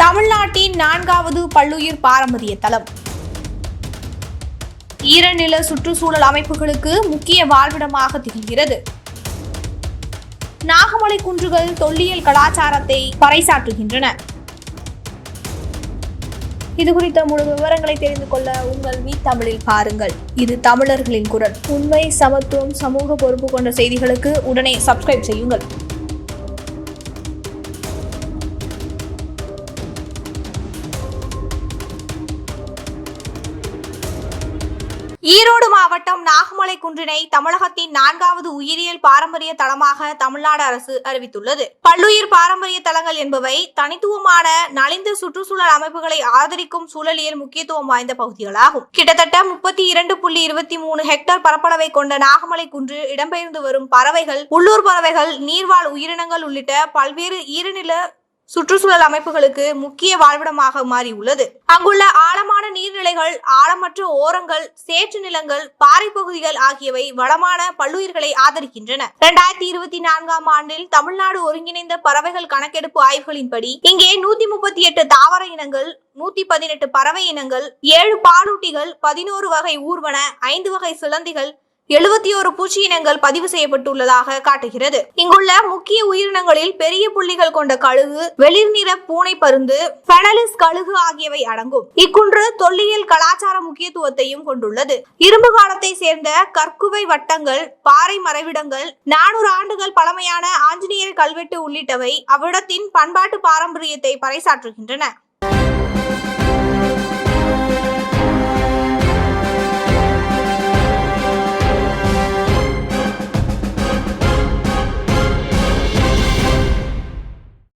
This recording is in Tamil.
தமிழ்நாட்டின் நான்காவது பல்லுயிர் பாரம்பரிய தலம் ஈரநில சுற்றுச்சூழல் அமைப்புகளுக்கு முக்கிய வாழ்விடமாக திகழ்கிறது. நாகமலை குன்றுகள் தொல்லியல் கலாச்சாரத்தை பறைசாற்றுகின்றன. இது குறித்த முழு விவரங்களை தெரிந்து கொள்ள உங்கள் வீ தமிழில் பாருங்கள். இது தமிழர்களின் குரல். உண்மை சமத்துவம் சமூக பொறுப்பு கொண்ட செய்திகளுக்கு உடனே சப்ஸ்கிரைப் செய்யுங்கள். ஈரோடு மாவட்டம் நாகமலை குன்றினை தமிழகத்தின் நான்காவது உயிரியல் பாரம்பரிய தளமாக தமிழ்நாடு அரசு அறிவித்துள்ளது. பல்லுயிர் பாரம்பரிய தலங்கள் என்பவை தனித்துவமான நலிந்த சுற்றுச்சூழல் அமைப்புகளை ஆதரிக்கும் சூழலியல் முக்கியத்துவம் வாய்ந்த பகுதிகளாகும். கிட்டத்தட்ட முப்பத்தி இரண்டு புள்ளி இருபத்தி மூணு ஹெக்டேர் பரப்பளவை கொண்ட நாகமலை குன்று இடம்பெயர்ந்து வரும் பறவைகள் உள்ளூர் பறவைகள் நீர்வாழ் உயிரினங்கள் உள்ளிட்ட பல்வேறு ஈரநில சுற்றுச்சூழல் அமைப்புகளுக்கு முக்கிய வாழ்விடமாக மாறியுள்ளது. அங்குள்ள ஆழமான நீர் நீர்நிலைகள் ஆழமற்ற ஓரங்கள் சேற்று நிலங்கள் பாறை பகுதிகள் ஆகியவை வளமான பல்லுயிர்களை ஆதரிக்கின்றன. இரண்டாயிரத்தி இருபத்தி நான்காம் ஆண்டில் தமிழ்நாடு ஒருங்கிணைந்த பறவைகள் கணக்கெடுப்பு ஆய்வுகளின்படி இங்கே நூத்தி முப்பத்தி எட்டு தாவர இனங்கள் நூத்தி பதினெட்டு பறவை இனங்கள் ஏழு பாலூட்டிகள் பதினோரு வகை ஊர்வன ஐந்து வகை சிலந்திகள் எழுபத்தி ஒரு பூச்சி இனங்கள் பதிவு செய்யப்பட்டுள்ளதாக காட்டுகிறது. இங்குள்ள முக்கிய உயிரினங்களில் பெரிய புள்ளிகள் கொண்ட கழுகு வெளிர் நிற பூனை பருந்து பெனலிஸ் கழுகு ஆகியவை அடங்கும். இக்குன்று தொல்லியல் கலாச்சார முக்கியத்துவத்தையும் கொண்டுள்ளது. இரும்பு காலத்தை சேர்ந்த கற்குவை வட்டங்கள் பாறை மறைவிடங்கள் நானூறு ஆண்டுகள் பழமையான ஆஞ்சநேயர் கல்வெட்டு உள்ளிட்டவை அவ்விடத்தின் பண்பாட்டு பாரம்பரியத்தை பறைசாற்றுகின்றன.